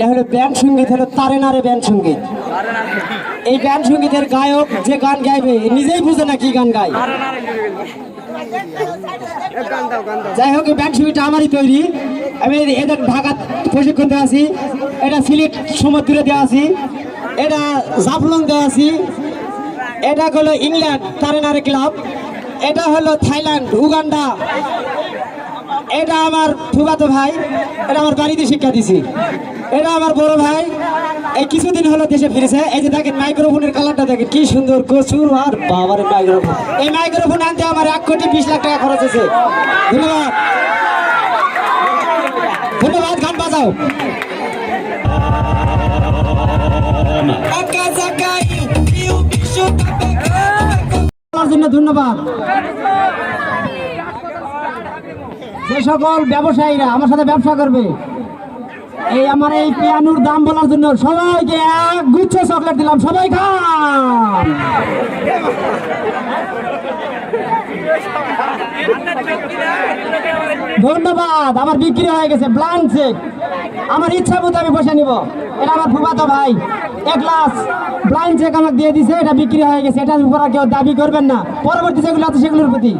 এটা হলো ব্যান্ড সংগীত হলো তারে নারে ব্যান্ড সংগীত এই ব্যান্ড সঙ্গীতের গায়ক যে গান গাইবে নিজেই বুঝে না কি গান গায়। যাই হোক ব্যান্ড সঙ্গীতটা আমারই তৈরি। আমি এদের ঢাকা প্রশিক্ষণ দেওয়া আছি, এটা সিলেট সমুদ্রে দেওয়া আছি, এটা জাফলং দেওয়া আছি, এটা হলো ইংল্যান্ড তারেনারে ক্লাব, এটা হলো থাইল্যান্ড, উগান্ডা, এটা আমার ফুগাতো ভাই, এটা আমার বাড়িতে শিক্ষা দিছি। এটা আমার বড় ভাই। এই কিছুদিন হলো দেশে ফিরেছে। এই যে দেখেন মাইক্রোফোনের কালারটা দেখেন, কি সুন্দর কচুর আর বাবার মাইক্রোফোন এই মাইক্রোফোন আনতে আমার এক কোটি বিশ লাখ টাকা খরচ হয়েছে। ধন্যবাদ। ধন্যবাদ, গান বাজাও। ধন্যবাদ। যে সকল ব্যবসায়ীরা আমার সাথে ব্যবসা করবে এই আমার এই পিয়ানুর দাম বলার জন্য সবাইকে এক গুচ্ছ চকলেট দিলাম। সবাই খান। ধন্যবাদ, আমার বিক্রি হয়ে গেছে ব্লান্ড চেক আমার ইচ্ছা মতো আমি বসে নিব। এটা আমার ফুফাতো ভাই। এক গ্লাস ব্লাইন্ড চেক আমাকে দিয়ে দিছে, এটা বিক্রি হয়ে গেছে। এটার উপর কেউ দাবি করবেন না। পরবর্তী যেগুলো আছে সেগুলোর প্রতি।